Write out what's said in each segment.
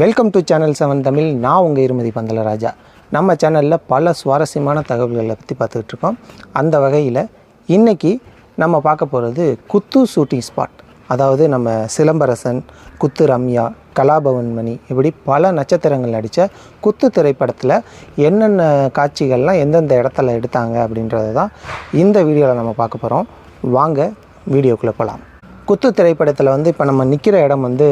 Welcome to channel seven Tamil நான் உங்கள் இருமதி பந்தலராஜா. நம்ம சேனலில் பல சுவாரஸ்யமான தகவல்களை பற்றி பார்த்துக்கிட்டு இருக்கோம். அந்த வகையில் இன்றைக்கி நம்ம பார்க்க போகிறது குத்து ஷூட்டிங் ஸ்பாட் அதாவது நம்ம சிலம்பரசன் குத்து ரம்யா கலாபவன் மணி இப்படி பல நட்சத்திரங்கள் நடித்த குத்து திரைப்படத்தில் என்னென்ன காட்சிகள்லாம் எந்தெந்த இடத்துல எடுத்தாங்க அப்படின்றது தான் இந்த வீடியோவில் நம்ம பார்க்க போகிறோம் வாங்க வீடியோக்குள்ளே போகலாம் குத்து திரைப்படத்தில் வந்து இப்போ நம்ம நிற்கிற இடம் வந்து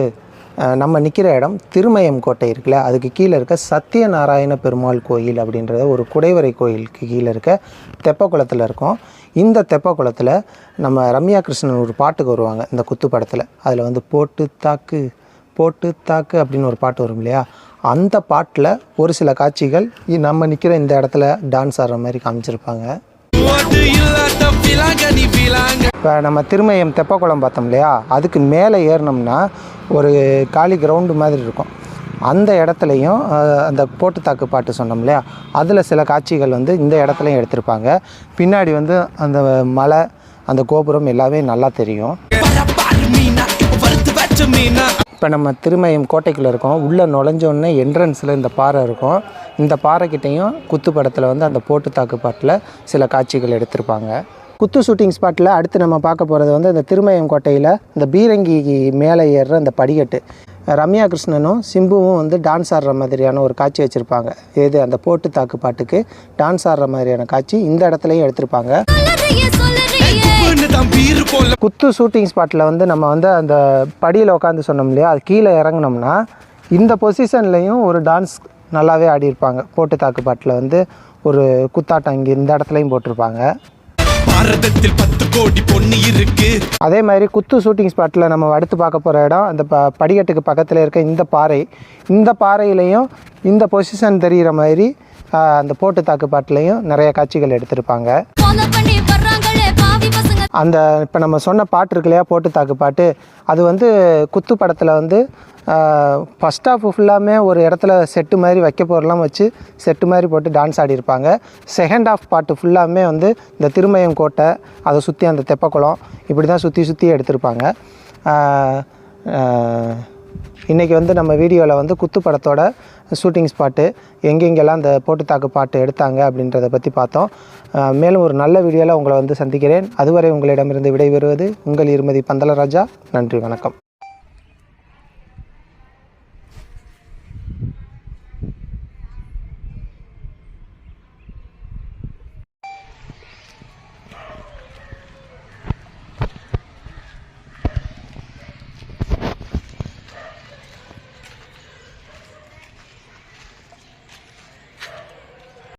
நம்ம நிற்கிற இடம் திருமயம் கோட்டை இருக்குல்ல அதுக்கு கீழே இருக்க சத்தியநாராயண பெருமாள் கோயில் அப்படின்றத ஒரு குடைவரை கோயிலுக்கு கீழே இருக்க தெப்பக்குளத்தில் இருக்கோம். இந்த தெப்பக்குளத்தில் நம்ம ரம்யா கிருஷ்ணன் ஒரு பாட்டுக்கு வருவாங்க இந்த குத்து படத்தில். அதில் வந்து போட்டு தாக்கு போட்டு தாக்கு அப்படின்னு ஒரு பாட்டு வரும் இல்லையா? அந்த பாட்டில் ஒரு சில காட்சிகள் நம்ம நிற்கிற இந்த இடத்துல டான்ஸ் ஆடுற மாதிரி காமிச்சிருப்பாங்க. இப்போ நம்ம திருமயம் தெப்பக்குளம் பார்த்தோம் இல்லையா? அதுக்கு மேலே ஏறினோம்னா ஒரு காலி கிரவுண்டு மாதிரி இருக்கும். அந்த இடத்துலையும் அந்த போட்டுத்தாக்கு பாட்டு சொன்னோம் இல்லையா? அதில் சில காட்சிகள் வந்து இந்த இடத்துலையும் எடுத்திருப்பாங்க. பின்னாடி வந்து அந்த மலை அந்த கோபுரம் எல்லாமே நல்லா தெரியும். இப்போ நம்ம திருமயம் கோட்டைக்குள்ளே இருக்கோம். உள்ளே நுழைஞ்சோடனே என்ட்ரன்ஸில் இந்த பாறை இருக்கும். இந்த பாறைக்கிட்டையும் குத்து படத்தில் வந்து அந்த போட்டு தாக்கு பாட்டில் சில காட்சிகள் எடுத்திருப்பாங்க. குத்து ஷூட்டிங் ஸ்பாட்டில் அடுத்து நம்ம பார்க்க போகிறது வந்து இந்த திருமயம் கோட்டையில் இந்த பீரங்கி மேலே ஏறுற அந்த படிக்கட்டு. ரம்யா கிருஷ்ணனும் சிம்புவும் வந்து டான்ஸ் ஆடுற மாதிரியான ஒரு காட்சி வச்சுருப்பாங்க. எது அந்த போட்டு தாக்கு பாட்டுக்கு டான்ஸ் ஆடுற மாதிரியான காட்சி இந்த இடத்துலையும் எடுத்திருப்பாங்க. குத்து ஷூட்டிங் ஸ்பாட்டில் வந்து நம்ம வந்து அந்த படியில் உட்காந்து சொன்னோம் இல்லையா அது கீழே இறங்குனோம்னா இந்த பொசிஷன்லேயும் ஒரு டான்ஸ் நல்லாவே ஆடியிருப்பாங்க. போட்டு தாக்கு பாட்டில் வந்து ஒரு குத்தாட்டம் இங்கே இந்த இடத்துலையும் போட்டிருப்பாங்க. பாரதத்தில் பத்து கோடி பொண்ணு இருக்கு. அதே மாதிரி குத்து ஷூட்டிங் ஸ்பாட்டில் நம்ம அடுத்து பார்க்க போகிற இடம் அந்த ப படிக்கட்டுக்கு பக்கத்தில் இருக்க இந்த பாறை. இந்த பாறையிலையும் இந்த பொசிஷன் தெரிகிற மாதிரி அந்த போட்டு தாக்கு பாட்டிலையும் நிறைய காட்சிகள் எடுத்திருப்பாங்க. அந்த இப்போ நம்ம சொன்ன பாட்டு இருக்கு இல்லையா போட்டு தாக்கு பாட்டு அது வந்து குத்து படத்தில் வந்து ஃபஸ்ட் ஆஃப் ஃபுல்லாமே ஒரு இடத்துல செட்டு மாதிரி வைக்க போகிறலாம் வச்சு செட்டு மாதிரி போட்டு டான்ஸ் ஆடியிருப்பாங்க. செகண்ட் ஆஃப் பாட்டு ஃபுல்லாமே வந்து இந்த திருமயம் கோட்டை அதை சுற்றி அந்த தெப்பக்குளம் இப்படி தான் சுற்றி சுற்றி எடுத்திருப்பாங்க இன்றைக்கி வந்து நம்ம வீடியோவில் வந்து குத்து படத்தோட ஷூட்டிங் ஸ்பாட்டு எங்கெங்கெல்லாம் அந்த போட்டுத்தாக்கு பாட்டு எடுத்தாங்க அப்படின்றத பற்றி பார்த்தோம். மேலும் ஒரு நல்ல வீடியோவில் உங்களை வந்து சந்திக்கிறேன். அதுவரை உங்களிடமிருந்து விடைபெறுவது உங்கள் இருமதி பந்தலராஜா. நன்றி வணக்கம்.